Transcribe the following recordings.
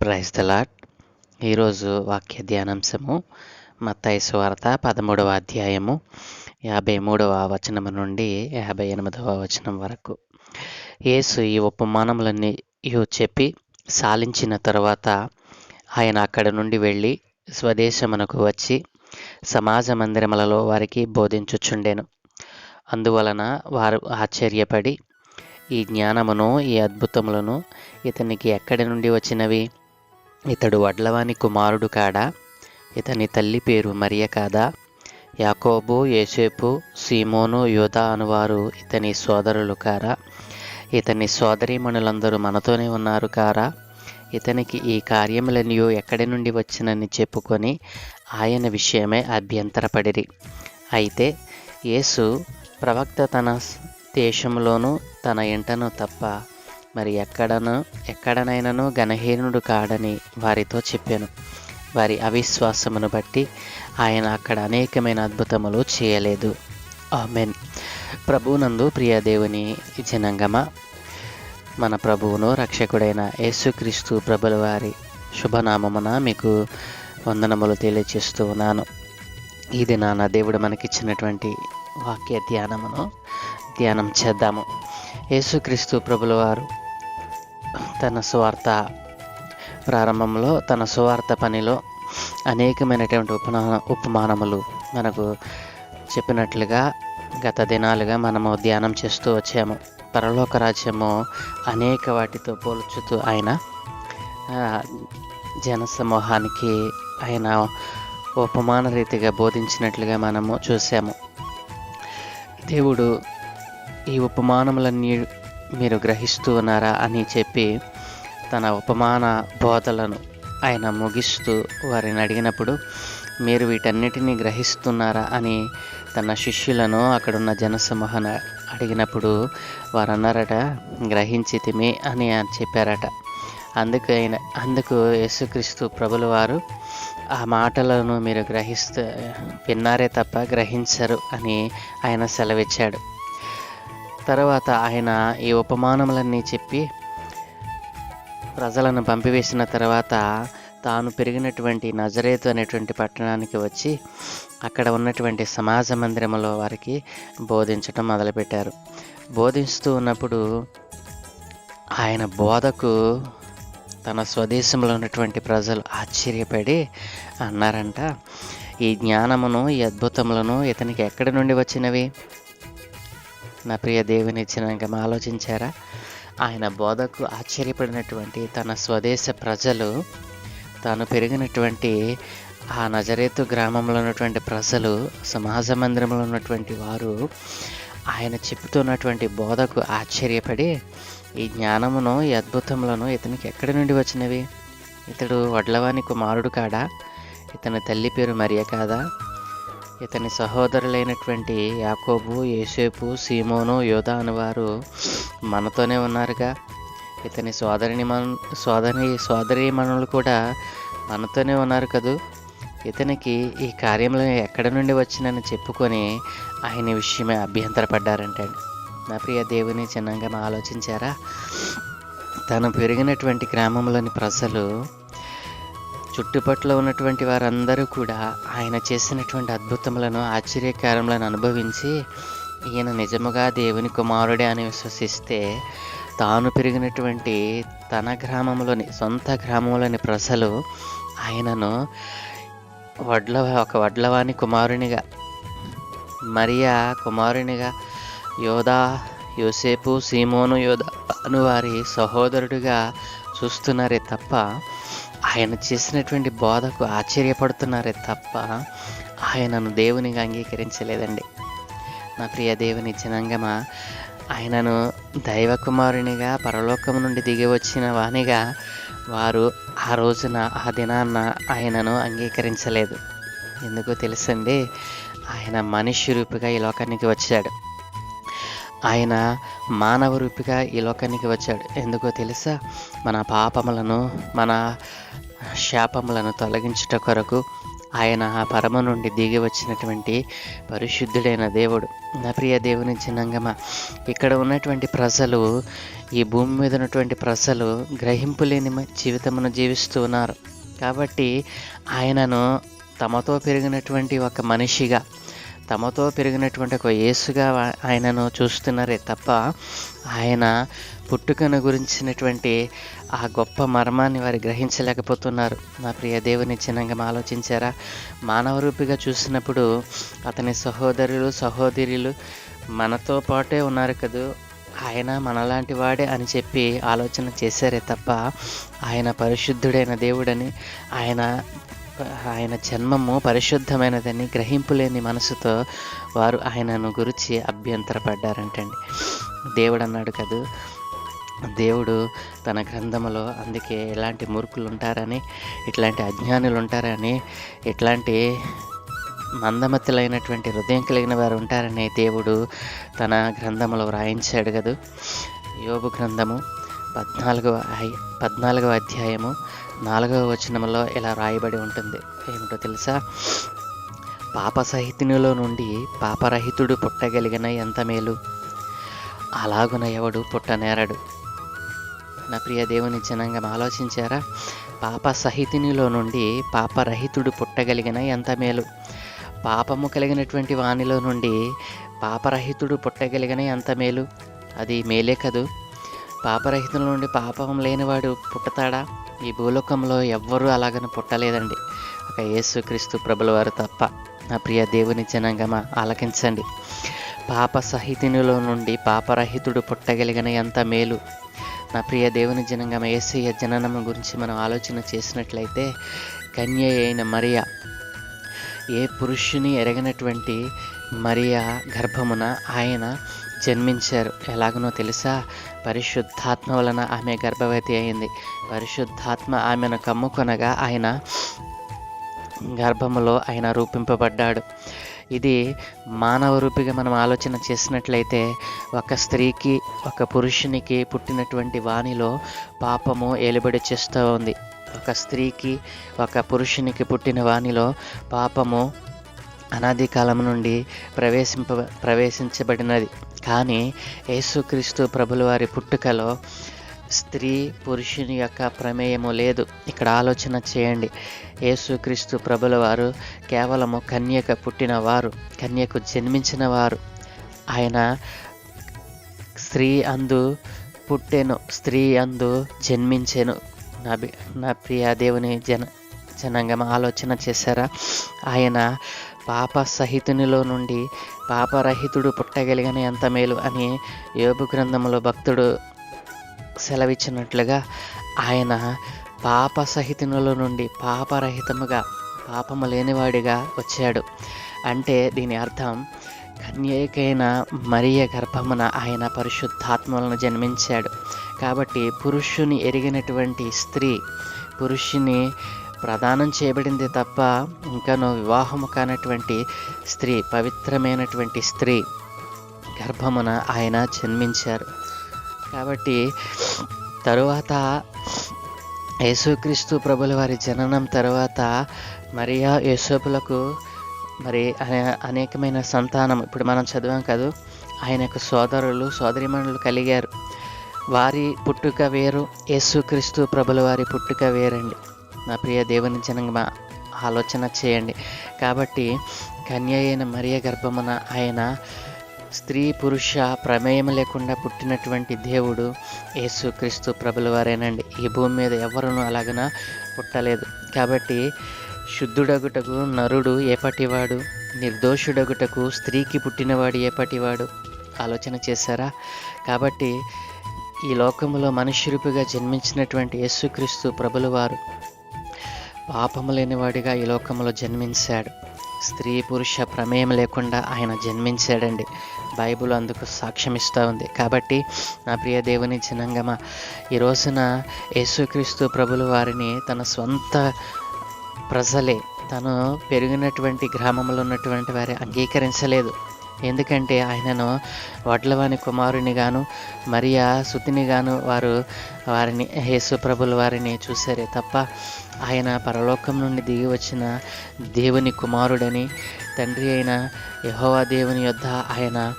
Praise తలాట్ ఈరోజు వాక్య ధ్యానాంశము మత్తయి సువార్త పదమూడవ అధ్యాయము యాభై మూడవ వచనము నుండి యాభై ఎనిమిదవ వచనం వరకు. యేసు ఈ ఉపమానములన్నీ చెప్పి సాలించిన తర్వాత ఆయన అక్కడ నుండి వెళ్ళి స్వదేశమునకు వచ్చి సమాజ మందిరములలో వారికి బోధించుచుండెను. అందువలన వారు ఆశ్చర్యపడి ఈ జ్ఞానమును ఈ అద్భుతములను ఇతనికి ఎక్కడి నుండి వచ్చినవి? ఇతడు వడ్లవాని కుమారుడు కాడా? ఇతని తల్లి పేరు మరియ కాదా? యాకోబు యేసేపు సీమోను యోధా అనువారు ఇతని సోదరులు కారా? ఇతని సోదరీమణులందరూ మనతోనే ఉన్నారు కారా? ఇతనికి ఈ కార్యములన్నీ ఎక్కడి నుండి వచ్చినని చెప్పుకొని ఆయన విషయమే అభ్యంతరపడిరి. అయితే యేసు ప్రవక్త తన దేశంలోనూ తన ఇంటను తప్ప మరి ఎక్కడను ఎక్కడనైనను గణహీనుడు కాడని వారితో చెప్పాను. వారి అవిశ్వాసమును బట్టి ఆయన అక్కడ అనేకమైన అద్భుతములు చేయలేదు. ఆమెన్. ప్రభునందు ప్రియదేవుని జనంగమ మన ప్రభువును రక్షకుడైన యేసుక్రీస్తు ప్రభుల వారి శుభనామమున మీకు వందనములు తెలియచేస్తూ ఉన్నాను. ఇది నాన్న దేవుడు మనకిచ్చినటువంటి వాక్య ధ్యానమును ధ్యానం చేద్దాము. యేసుక్రీస్తు ప్రభుల వారు తన స్వార్థ ప్రారంభంలో తన స్వార్థ పనిలో అనేకమైనటువంటి ఉపనా ఉపమానములు మనకు చెప్పినట్లుగా గత దినాలుగా మనము ధ్యానం చేస్తూ వచ్చాము. పరలోక రాజ్యము అనేక వాటితో పోల్చుతూ ఆయన జనసమూహానికి ఆయన ఉపమాన రీతిగా బోధించినట్లుగా మనము చూసాము. దేవుడు ఈ ఉపమానములన్నీ మీరు గ్రహిస్తూ ఉన్నారా అని చెప్పి తన ఉపమాన బోధలను ఆయన ముగిస్తూ వారిని అడిగినప్పుడు మీరు వీటన్నిటిని గ్రహిస్తున్నారా అని తన శిష్యులను అక్కడున్న జనసమూహన అడిగినప్పుడు వారు అన్నారట గ్రహించితిమి అని చెప్పారట. అందుకు ఆయన అందుకు యేసుక్రీస్తు ప్రభులు వారు ఆ మాటలను మీరు గ్రహిస్తూ విన్నారే తప్ప గ్రహించరు అని ఆయన సెలవిచ్చాడు. తర్వాత ఆయన ఈ ఉపమానములన్నీ చెప్పి ప్రజలను పంపివేసిన తర్వాత తాను పెరిగినటువంటి నజరేతు అనేటువంటి పట్టణానికి వచ్చి అక్కడ ఉన్నటువంటి సమాజ మందిరంలో వారికి బోధించటం మొదలుపెట్టారు. బోధిస్తూ ఉన్నప్పుడు ఆయన బోధకు తన స్వదేశంలో ఉన్నటువంటి ప్రజలు ఆశ్చర్యపడి అన్నారంట ఈ జ్ఞానమును ఈ అద్భుతములను ఇతనికి ఎక్కడి నుండి వచ్చినవి? నా ప్రియ దేవుని ఇచ్చినాక ఆలోచించారా? ఆయన బోధకు ఆశ్చర్యపడినటువంటి తన స్వదేశ ప్రజలు తాను పెరిగినటువంటి ఆ నజరేతు గ్రామంలో ఉన్నటువంటి ప్రజలు సమాజ మందిరంలో ఉన్నటువంటి వారు ఆయన చెప్తున్నటువంటి బోధకు ఆశ్చర్యపడి ఈ జ్ఞానమును ఈ అద్భుతములను ఇతనికి ఎక్కడి నుండి వచ్చినవి? ఇతడు వడ్లవాని కుమారుడు కాడా? ఇతని తల్లి పేరు మరియ కాదా? ఇతని సహోదరులైనటువంటి యాకోబు యేసేపు సీమోను యోధ అనేవారు మనతోనే ఉన్నారుగా. ఇతని సోదరిని మన సోదరి సోదరి మనులు కూడా మనతోనే ఉన్నారు కదూ. ఇతనికి ఈ కార్యములు ఎక్కడి నుండి వచ్చినని చెప్పుకొని ఆయన విషయమే అభ్యంతరపడ్డారంటే నా ప్రియ దేవుని చిన్నంగా ఆలోచించారా? తను పెరిగినటువంటి గ్రామంలోని ప్రజలు చుట్టుపట్ల ఉన్నటువంటి వారందరూ కూడా ఆయన చేసినటువంటి అద్భుతములను ఆశ్చర్యకారములను అనుభవించి ఈయన నిజముగా దేవుని కుమారుడే అని విశ్వసిస్తే తాను పెరిగినటువంటి తన గ్రామంలోని సొంత గ్రామంలోని ప్రజలు ఆయనను వడ్ల ఒక వడ్లవాణి కుమారునిగా మరియా కుమారునిగా యోధా యోసేపు సీమోను యోధ వారి సహోదరుడిగా చూస్తున్నారే తప్ప ఆయన చేసినటువంటి బోధకు ఆశ్చర్యపడుతున్నారే తప్ప ఆయనను దేవునిగా అంగీకరించలేదండి. నా ప్రియ దేవుని జనంగమా ఆయనను దైవకుమారునిగా పరలోకం నుండి దిగి వచ్చిన వానిగా వారు ఆ రోజున ఆ దినాన్న ఆయనను అంగీకరించలేదు. ఎందుకో తెలుసండి ఆయన మనిషి రూపిగా ఈ లోకానికి వచ్చాడు. ఆయన మానవ రూపిగా ఈ లోకానికి వచ్చాడు. ఎందుకో తెలుసా? మన పాపములను మన శాపములను తొలగించుట కొరకు ఆయన ఆ పరమ నుండి దిగి వచ్చినటువంటి పరిశుద్ధుడైన దేవుడు. నా ప్రియ దేవుని చిన్నంగమ ఇక్కడ ఉన్నటువంటి ప్రజలు ఈ భూమి మీద ఉన్నటువంటి ప్రజలు గ్రహింపు లేని జీవితమును జీవిస్తూ ఉన్నారు. కాబట్టి ఆయనను తమతో పెరిగినటువంటి ఒక మనిషిగా తమతో పెరిగినటువంటి ఒక యేసుగా ఆయనను చూస్తున్నారే తప్ప ఆయన పుట్టుకను గురించినటువంటి ఆ గొప్ప మర్మాన్ని వారు గ్రహించలేకపోతున్నారు. నా ప్రియ దేవుని చిన్నంగా ఆలోచించారా? మానవ రూపిగా చూసినప్పుడు అతని సహోదరులు సహోదరులు మనతో పాటే ఉన్నారు కదూ? ఆయన మనలాంటి వాడే అని చెప్పి ఆలోచన చేశారే తప్ప ఆయన పరిశుద్ధుడైన దేవుడని ఆయన ఆయన జన్మము పరిశుద్ధమైనదని గ్రహింపులేని మనసుతో వారు ఆయనను గురించి అభ్యంతరపడ్డారంటండి. దేవుడు అన్నాడు కదూ? దేవుడు తన గ్రంథములో అందుకే ఎలాంటి మూర్ఖులు ఉంటారని ఇట్లాంటి అజ్ఞానులు ఉంటారని ఇట్లాంటి మందమతులైనటువంటి హృదయం కలిగిన వారు ఉంటారని దేవుడు తన గ్రంథములో వ్రాయించాడు కదూ? యోగు గ్రంథము పద్నాలుగవ పద్నాలుగవ అధ్యాయము నాలుగవ వచనంలో ఇలా రాయబడి ఉంటుంది. ఏమిటో తెలుసా? పాపసహితునిలో నుండి పాపరహితుడు పుట్టగలిగిన ఎంత మేలు? అలాగున ఎవడు పుట్టనేరడు? నా ప్రియ దేవుని జనంగా ఆలోచించారా? పాప సహితునిలో నుండి పాపరహితుడు పుట్టగలిగిన ఎంత మేలు? పాపము కలిగినటువంటి వానిలో నుండి పాపరహితుడు పుట్టగలిగిన ఎంత మేలు? అది మేలే కదూ? పాపరహితుల నుండి పాపం లేనివాడు పుట్టతాడా? ఈ భూలోకంలో ఎవ్వరూ అలాగని పుట్టలేదండి. ఒక యేసుక్రీస్తు ప్రభుల వారు తప్ప. నా ప్రియ దేవుని జనంగమా ఆలకించండి. పాప సహితినిలో నుండి పాపరహితుడు పుట్టగలిగిన ఎంత మేలు. నా ప్రియ దేవుని జనంగమ ఏసయ్య జననం గురించి మనం ఆలోచన చేసినట్లయితే కన్య అయిన మరియా ఏ పురుషుని ఎరగినటువంటి మరియా గర్భమున ఆయన జన్మించారు. ఎలాగనో తెలుసా? పరిశుద్ధాత్మ వలన ఆమె గర్భవతి అయింది. పరిశుద్ధాత్మ ఆమెను కమ్ముకొనగా ఆయన గర్భములో ఆయన రూపింపబడ్డాడు. ఇది మానవ రూపిగా మనం ఆలోచన చేసినట్లయితే ఒక స్త్రీకి ఒక పురుషునికి పుట్టినటువంటి వాణిలో పాపము ఏలుబడి చేస్తూ ఉంది. ఒక స్త్రీకి ఒక పురుషునికి పుట్టిన వాణిలో పాపము అనాది కాలం నుండి ప్రవేశింప ప్రవేశించబడినది. కానీ యేసుక్రీస్తు ప్రభుల వారి పుట్టుకలో స్త్రీ పురుషుని యొక్క ప్రమేయము లేదు. ఇక్కడ ఆలోచన చేయండి. యేసుక్రీస్తు ప్రభుల వారు కేవలము కన్యక పుట్టిన వారు కన్యకు జన్మించిన వారు ఆయన స్త్రీ అందు పుట్టెను స్త్రీ అందు జన్మించెను. నా బి- నా ప్రియ దేవుని జన జనాంగం ఆలోచన చేశారా? ఆయన పాప సహితునిలో నుండి పాపరహితుడు పుట్టగలిగిన ఎంత మేలు అని యోబు గ్రంథంలో భక్తుడు సెలవిచ్చినట్లుగా ఆయన పాప సహితునిలో నుండి పాపరహితముగా పాపము లేనివాడిగా వచ్చాడు. అంటే దీని అర్థం కన్యకైన మరియ గర్భమున ఆయన పరిశుద్ధాత్మలను జన్మించాడు. కాబట్టి పురుషుని ఎరిగినటువంటి స్త్రీ పురుషుని ప్రదానం చేయబడింది తప్ప ఇంకనూ వివాహము కానటువంటి స్త్రీ పవిత్రమైనటువంటి స్త్రీ గర్భమున ఆయన జన్మించారు. కాబట్టి తరువాత యేసుక్రీస్తు ప్రభుల వారి జననం తర్వాత మరియా యేసోపులకు మరి అనే- అనేకమైన సంతానం ఇప్పుడు మనం చదివాం కదూ యొక్క సోదరులు సోదరిమణులు కలిగారు. వారి పుట్టుక వేరు యేసుక్రీస్తు ప్రభుల వారి పుట్టుక వేరండి. నా ప్రియ దేవుని జనంగా ఆలోచన చేయండి. కాబట్టి కన్య అయిన మరియ గర్భమున ఆయన స్త్రీ పురుష ప్రమేయం లేకుండా పుట్టినటువంటి దేవుడు యేసుక్రీస్తు ప్రభుల వారేనండి ఈ భూమి మీద ఎవరునూ అలాగన పుట్టలేదు. కాబట్టి శుద్ధుడగుటకు నరుడు ఏపటివాడు నిర్దోషుడగుటకు స్త్రీకి పుట్టినవాడు ఏపటివాడు ఆలోచన చేశారా? కాబట్టి ఈ లోకములో మనుష్యురుపుగా జన్మించినటువంటి యేసుక్రీస్తు ప్రభుల వారు పాపము లేనివాడిగా ఈ లోకంలో జన్మించాడు. స్త్రీ పురుష ప్రమేయం లేకుండా ఆయన జన్మించాడండి. బైబిల్ అందుకు సాక్ష్యం ఇస్తూ ఉంది. కాబట్టి నా ప్రియ దేవుని జనంగమ ఈ రోజున యేసుక్రీస్తు ప్రభుల వారిని తన స్వంత ప్రజలే తను పెరిగినటువంటి గ్రామంలో ఉన్నటువంటి వారి అంగీకరించలేదు. ఎందుకంటే ఆయనను వడ్లవాని కుమారుని గాను మరియా సుతిని గాను వారు వారిని యేసు ప్రభుల వారిని చూశారే తప్ప ఆయన పరలోకం నుండి దిగి వచ్చిన దేవుని కుమారుడని తండ్రి అయిన యహోవా దేవుని యొద్ద ఆయన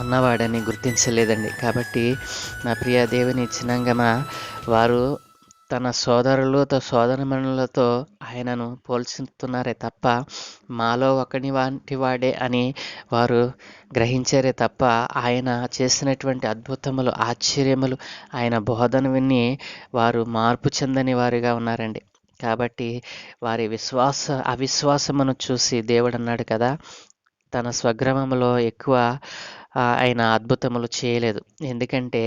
ఉన్నవాడని గుర్తించలేదండి. కాబట్టి నా ప్రియ దేవుని చిన్నంగమ వారు తన సోదరులతో సోదరమణులతో ఆయనను పోల్చుతున్నారే తప్ప మాలో ఒకని వంటి వాడే అని వారు గ్రహించారే తప్ప ఆయన చేసినటువంటి అద్భుతములు ఆశ్చర్యములు ఆయన బోధన విని వారు మార్పు చెందని వారిగా ఉన్నారండి. కాబట్టి వారి విశ్వాస అవిశ్వాసమును చూసి దేవుడు అన్నాడు కదా తన స్వగ్రామంలో ఎక్కువ ఆయన అద్భుతములు చేయలేదు. ఎందుకంటే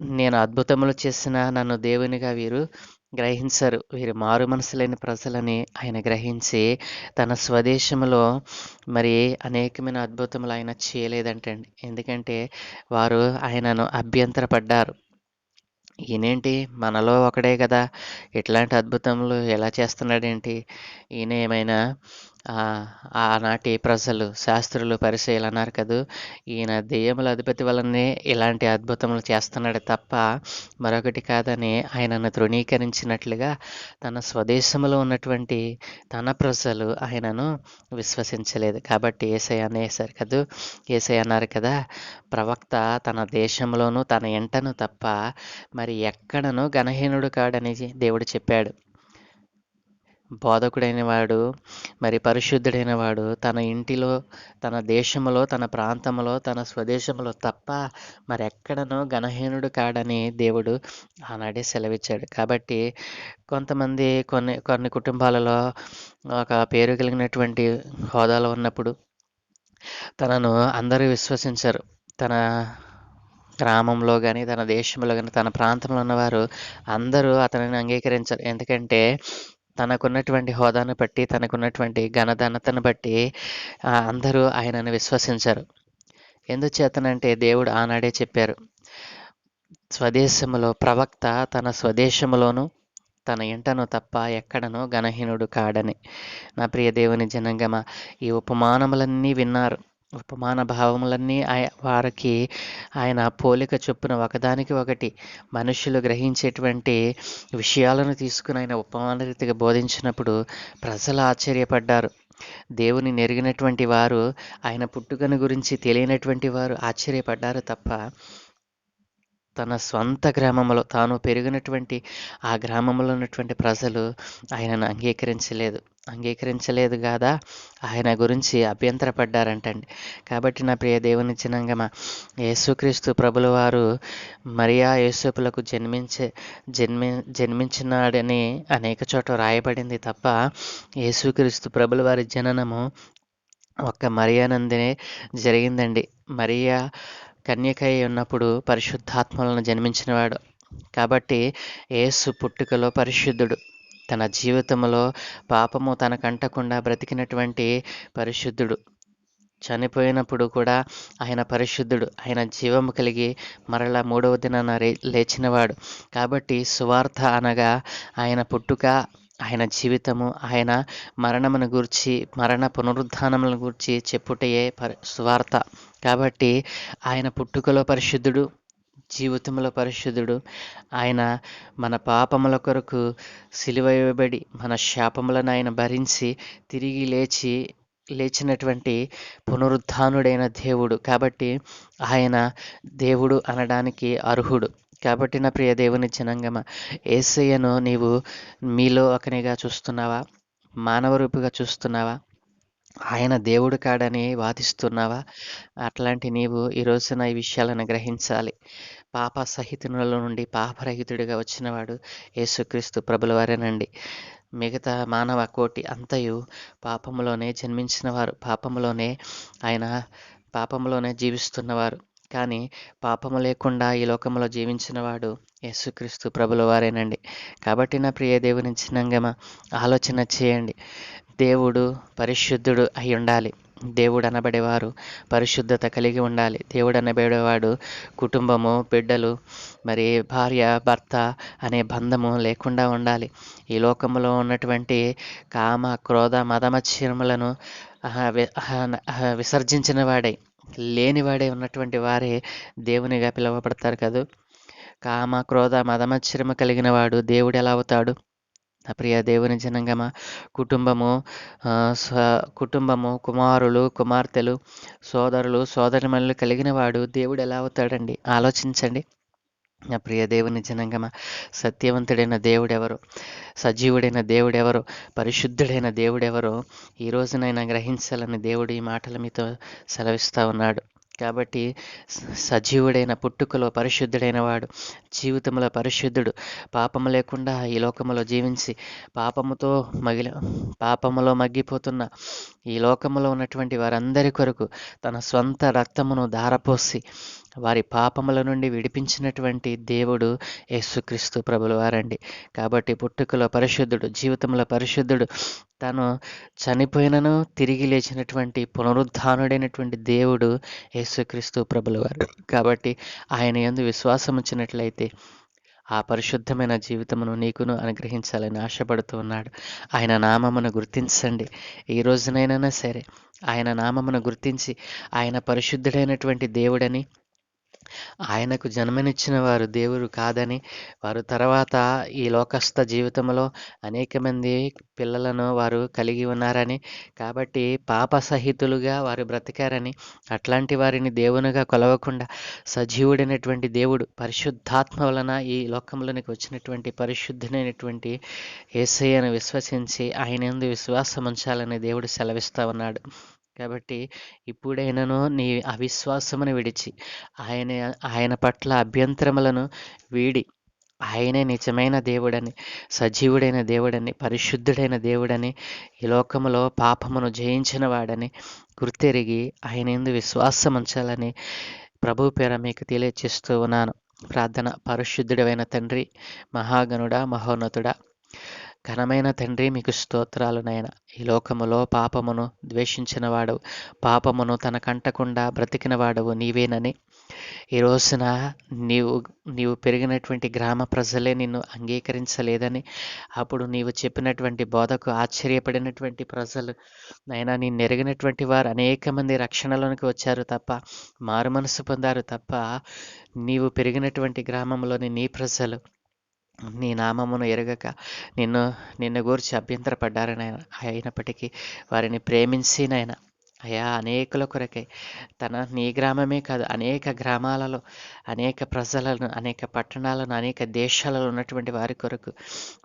నేను అద్భుతములు చేసిన నన్ను దేవునిగా వీరు గ్రహించరు. వీరు మారు మనసు లేని ప్రజలని ఆయన గ్రహించి తన స్వదేశంలో మరి అనేకమైన అద్భుతములు ఆయన చేయలేదంటండి. ఎందుకంటే వారు ఆయనను అభ్యంతరపడ్డారు. ఈయనేంటి? మనలో ఒకడే కదా. ఇట్లాంటి అద్భుతములు ఎలా చేస్తున్నాడేంటి? ఈయన ఏమైనా ఆనాటి ప్రజలు శాస్త్రులు పరిశీలన అన్నారు కదూ. ఈయన దెయ్యముల అధిపతి వలనే ఇలాంటి అద్భుతములు చేస్తున్నాడు తప్ప మరొకటి కాదని ఆయనను తృణీకరించినట్లుగా తన స్వదేశంలో ఉన్నటువంటి తన ప్రజలు ఆయనను విశ్వసించలేదు. కాబట్టి ఏసై అనేసారు కదూ. ఏసై అన్నారు కదా ప్రవక్త తన దేశంలోనూ తన ఎంటను తప్ప మరి ఎక్కడను గణహీనుడు కాడని దేవుడు చెప్పాడు. బోధకుడైన వాడు మరి పరిశుద్ధుడైన వాడు తన ఇంటిలో తన దేశంలో తన ప్రాంతంలో తన స్వదేశంలో తప్ప మరెక్కడనో గణహీనుడు కాడని దేవుడు ఆనాడే సెలవిచ్చాడు. కాబట్టి కొంతమంది కొన్ని కొన్ని కుటుంబాలలో ఒక పేరు కలిగినటువంటి హోదాలో ఉన్నప్పుడు తనను అందరూ విశ్వసించరు. తన గ్రామంలో కానీ తన దేశంలో కానీ తన ప్రాంతంలో ఉన్నవారు అందరూ అతనిని అంగీకరించరు. ఎందుకంటే తనకున్నటువంటి హోదాను బట్టి తనకున్నటువంటి ఘనధనతను బట్టి అందరూ ఆయనను విశ్వసించారు. ఎందుచేతనంటే దేవుడు ఆనాడే చెప్పారు స్వదేశములో ప్రవక్త తన స్వదేశములోను తన ఇంటను తప్ప ఎక్కడనో గణహీనుడు కాడని. నా ప్రియ దేవుని జనంగమ ఈ ఉపమానములన్నీ విన్నారు. ఉపమాన భావములన్నీ ఆయ వారికి ఆయన పోలిక చొప్పున ఒకదానికి ఒకటి మనుషులు గ్రహించేటువంటి విషయాలను తీసుకుని ఆయన ఉపమాన రీతిగా బోధించినప్పుడు ప్రజలు ఆశ్చర్యపడ్డారు. దేవుని నెరిగినటువంటి వారు ఆయన పుట్టుకను గురించి తెలియనటువంటి వారు ఆశ్చర్యపడ్డారు తప్ప తన స్వంత గ్రామంలో తాను పెరిగినటువంటి ఆ గ్రామంలో ఉన్నటువంటి ప్రజలు ఆయనను అంగీకరించలేదు. అంగీకరించలేదు కాదా ఆయన గురించి అభ్యంతరపడ్డారంటండి. కాబట్టి నా ప్రియ దేవుని చిన్నంగమ యేసుక్రీస్తు ప్రభుల వారు మరియా యేసుపులకు జన్మించే జన్మి జన్మించినాడని అనేక చోట్ల రాయబడింది తప్ప యేసుక్రీస్తు ప్రభుల వారి జననము ఒక్క మరియానందినే జరిగిందండి. మరియా కన్యకై ఉన్నప్పుడు పరిశుద్ధాత్మలను జన్మించినవాడు. కాబట్టి యేసు పుట్టుకలో పరిశుద్ధుడు. తన జీవితంలో పాపము తనకంటకుండా బ్రతికినటువంటి పరిశుద్ధుడు. చనిపోయినప్పుడు కూడా ఆయన పరిశుద్ధుడు. ఆయన జీవము కలిగి మరలా మూడవ దినాన లేచినవాడు. కాబట్టి సువార్త అనగా ఆయన పుట్టుక ఆయన జీవితము ఆయన మరణమును గూర్చి మరణ పునరుద్ధానములను గూర్చి చెప్పుటయే పరి స్వార్థ కాబట్టి ఆయన పుట్టుకలో పరిశుద్ధుడు జీవితంలో పరిశుద్ధుడు. ఆయన మన పాపముల కొరకు సిలువయబడి మన శాపములను ఆయన భరించి తిరిగి లేచి లేచినటువంటి పునరుద్ధానుడైన దేవుడు. కాబట్టి ఆయన దేవుడు అనడానికి అర్హుడు. కాబట్టి నా ప్రియ దేవుని జనంగమ ఏసయ్యను నీవు మీలో ఒకనిగా చూస్తున్నావా? మానవ రూపుగా చూస్తున్నావా? ఆయన దేవుడు కాడని వాదిస్తున్నావా? అట్లాంటి నీవు ఈ రోజున ఈ విషయాలను గ్రహించాలి. పాప సహితునుల నుండి పాపరహితుడిగా వచ్చినవాడు యేసుక్రీస్తు ప్రభుల వారేనండి. మిగతా మానవ కోటి అంతయు పాపములోనే జన్మించినవారు. పాపములోనే ఆయన పాపంలోనే జీవిస్తున్నవారు. కానీ పాపము లేకుండా ఈ లోకంలో జీవించినవాడు యేసుక్రీస్తు ప్రభుల వారేనండి. కాబట్టి నా ప్రియ దేవుని చిన్నంగమ ఆలోచన చేయండి. దేవుడు పరిశుద్ధుడు అయి ఉండాలి. దేవుడు అనబడేవారు పరిశుద్ధత కలిగి ఉండాలి. దేవుడు అనబడేవాడు కుటుంబము బిడ్డలు మరి భార్య భర్త అనే బంధము లేకుండా ఉండాలి. ఈ లోకంలో ఉన్నటువంటి కామ క్రోధ మదమత్సరములను విసర్జించిన వాడై లేనివాడే ఉన్నటువంటి వారే దేవునిగా పిలువబడతారు కదా. కామ క్రోధ మదమచ్చరము కలిగిన వాడు దేవుడు ఎలా అవుతాడు? నా ప్రియ దేవుని జనంగమ కుటుంబము స్వ- కుటుంబము కుమారులు కుమార్తెలు సోదరులు సోదరిమణులు కలిగిన వాడు దేవుడు ఎలా అవుతాడండి? ఆలోచించండి. నా ప్రియ దేవుని జనంగమ సత్యవంతుడైన దేవుడెవరు సజీవుడైన దేవుడెవరు పరిశుద్ధుడైన దేవుడెవరో ఈ రోజునైనా గ్రహించాలని దేవుడు ఈ మాటల మీతో సెలవిస్తూ ఉన్నాడు. కాబట్టి సజీవుడైన పుట్టుకలో పరిశుద్ధుడైన వాడు జీవితంలో పరిశుద్ధుడు పాపము లేకుండా ఈ లోకములో జీవించి పాపముతో మగిల పాపములో మగ్గిపోతున్న ఈ లోకములో ఉన్నటువంటి వారందరి కొరకు తన స్వంత రక్తమును ధారపోసి వారి పాపముల నుండి విడిపించినటువంటి దేవుడు యేసుక్రీస్తు ప్రభుల వారండి. కాబట్టి పుట్టుకలో పరిశుద్ధుడు జీవితంలో పరిశుద్ధుడు తను చనిపోయినను తిరిగి లేచినటువంటి పునరుద్ధానుడైనటువంటి దేవుడు యేసుక్రీస్తు ప్రభుల వారు. కాబట్టి ఆయన ఎందు విశ్వాసం ఉంచినట్లయితే ఆ పరిశుద్ధమైన జీవితమును నీకును అనుగ్రహించాలని ఆశపడుతూ ఉన్నాడు. ఆయన నామమును గుర్తించండి. ఈ రోజునైనా సరే ఆయన నామమును గుర్తించి ఆయన పరిశుద్ధుడైనటువంటి దేవుడని ఆయనకు జన్మనిచ్చిన వారు దేవుడు కాదని వారు తర్వాత ఈ లోకస్థ జీవితంలో అనేక మంది పిల్లలను వారు కలిగి ఉన్నారని కాబట్టి పాప సహితులుగా వారు బ్రతికారని అట్లాంటి వారిని దేవునిగా కొలవకుండా సజీవుడైనటువంటి దేవుడు పరిశుద్ధాత్మ వలన ఈ లోకంలోనికి వచ్చినటువంటి పరిశుద్ధుడైనటువంటి యేసయ్యను విశ్వసించి ఆయన ఎందు విశ్వాసం ఉంచాలని దేవుడు సెలవిస్తా ఉన్నాడు. కాబట్టి ఇప్పుడైనను నీ అవిశ్వాసమును విడిచి ఆయన ఆయన పట్ల అభ్యంతరములను వీడి ఆయనే నిజమైన దేవుడని సజీవుడైన దేవుడని పరిశుద్ధుడైన దేవుడని ఈ లోకములో పాపమును జయించిన వాడని గుర్తెరిగి ఆయన ఎందు విశ్వాసం ఉంచాలని ప్రభు పేర మీకు తెలియచేస్తూ ఉన్నాను. ప్రార్థన పరిశుద్ధుడైన తండ్రి మహాగణుడా మహోన్నతుడా ఘనమైన తండ్రి మీకు స్తోత్రాలు నాయన. ఈ లోకములో పాపమును ద్వేషించిన వాడవు పాపమును తన కంటకుండా బ్రతికిన వాడవు నీవేనని. ఈ రోజున నీవు నీవు పెరిగినటువంటి గ్రామ ప్రజలే నిన్ను అంగీకరించలేదని. అప్పుడు నీవు చెప్పినటువంటి బోధకు ఆశ్చర్యపడినటువంటి ప్రజలు నైనా నీ ఎరిగినటువంటి వారు అనేక మంది రక్షణలోనికి వచ్చారు తప్ప మారు మనసు పొందారు తప్ప నీవు పెరిగినటువంటి గ్రామంలోని నీ ప్రజలు నీ నామమును ఎరగక నిన్ను నిన్ను గూర్చి అభ్యంతరపడ్డారని నాయన. అయినప్పటికీ వారిని ప్రేమించి నాయన. అయా అనేకుల కొరకై. తన నీ గ్రామమే కాదు అనేక గ్రామాలలో అనేక ప్రజలను అనేక పట్టణాలను అనేక దేశాలలో ఉన్నటువంటి వారి కొరకు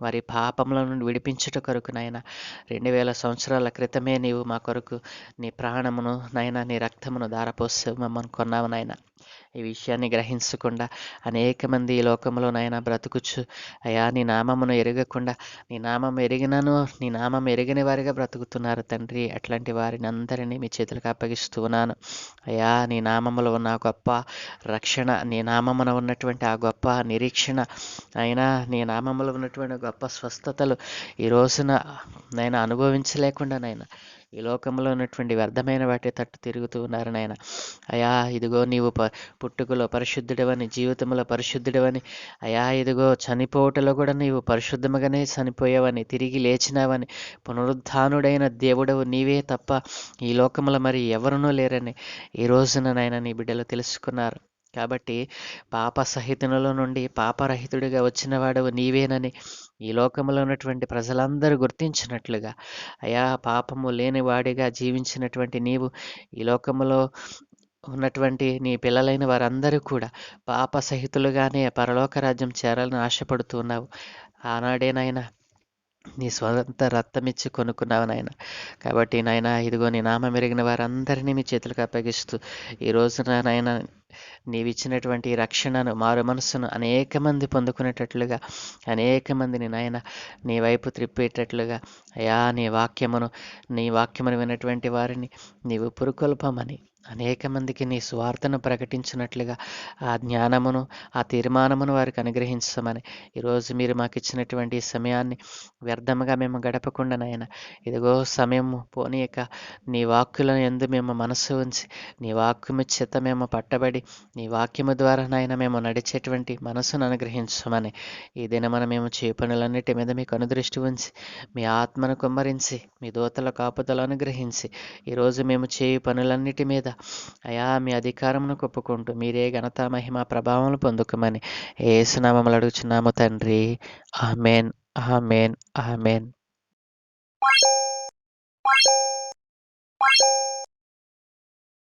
వారి పాపముల నుండి విడిపించుట కొరకు నాయన. రెండు వేల సంవత్సరాల క్రితమే నీవు మా కొరకు నీ ప్రాణమును నాయన నీ రక్తమును దారపోసి మమ్మల్ని కొన్నావు నాయన. ఈ విషయాన్ని గ్రహించకుండా అనేక మంది ఈ లోకంలో నాయన బ్రతుకుచ్చు. అయా నీ నామమును ఎరగకుండా నీ నామం ఎరిగినను నీ నామం ఎరిగిన వారిగా బ్రతుకుతున్నారు తండ్రి. అట్లాంటి వారిని అందరినీ మీ చేతులకు అప్పగిస్తూ ఉన్నాను. అయా నీ నామములో ఉన్న ఆ గొప్ప రక్షణ నీ నామమున ఉన్నటువంటి ఆ గొప్ప నిరీక్షణ అయినా నీ నామములో ఉన్నటువంటి గొప్ప స్వస్థతలు ఈ రోజున నేను అనుభవించలేకుండా నైనా ఈ లోకంలో ఉన్నటువంటి వ్యర్థమైన వాటి తట్టు తిరుగుతూ ఉన్నారు నాయన. అయా ఇదిగో నీవు ప పుట్టుకలో పరిశుద్ధుడవని జీవితంలో పరిశుద్ధుడవని అయా ఇదిగో చనిపోవటలో కూడా నీవు పరిశుద్ధముగానే చనిపోయావని తిరిగి లేచినావని పునరుద్ధానుడైన దేవుడవు నీవే తప్ప ఈ లోకంలో మరి ఎవరునూ లేరని ఈ రోజున నాయన నీ బిడ్డలు తెలుసుకున్నారు. కాబట్టి పాప సహితునిలో నుండి పాపరహితుడిగా వచ్చిన వాడవు నీవేనని ఈ లోకంలో ఉన్నటువంటి ప్రజలందరూ గుర్తించినట్లుగా అయా పాపము లేని వాడిగా జీవించినటువంటి నీవు ఈ లోకములో ఉన్నటువంటి నీ పిల్లలైన వారందరూ కూడా పాప సహితులుగానే పరలోక రాజ్యం చేరాలని ఆశపడుతున్నావు ఆనాడేనైనా నీ స్వంత రక్తమిచ్చి కొనుక్కున్నావు నాయన. కాబట్టి నాయన ఇదిగో నీ నామ మెరిగిన వారందరినీ మీ చేతులకు అప్పగిస్తూ ఈ రోజున నాయన నీవిచ్చినటువంటి రక్షణను మారు మనసును అనేక మంది పొందుకునేటట్లుగా అనేక మందిని నాయన నీ వైపు త్రిప్పేటట్లుగా అయా నీ వాక్యమును నీ వాక్యమును విన్నటువంటి వారిని నీవు పురుకొల్పమని అనేక మందికి నీ స్వార్థను ప్రకటించినట్లుగా ఆ జ్ఞానమును ఆ తీర్మానమును వారికి అనుగ్రహించమని. ఈరోజు మీరు మాకు ఇచ్చినటువంటి సమయాన్ని వ్యర్థముగా మేము గడపకుండా నాయన ఇదిగో సమయము పోనీయక నీ వాక్కులను ఎందు మేము మనసు ఉంచి నీ వాక్యము చేత మేము పట్టబడి నీ వాక్యము ద్వారా నాయన మేము నడిచేటువంటి మనసును అనుగ్రహించమని. ఈ దినమన మేము చే పనులన్నిటి మీద మీకు అనుదృష్టి ఉంచి మీ ఆత్మను కుమ్మరించి మీ దోతల కాపుదలు అనుగ్రహించి ఈరోజు మేము చేయు పనులన్నిటి మీద అయా మీ అధికారమును ఒప్పుకుంటూ మీరే ఘనత మహిమ ప్రభావం పొందుకోమని ఏసునామములు అడుగుచున్నాము తండ్రి. Amen amen amen.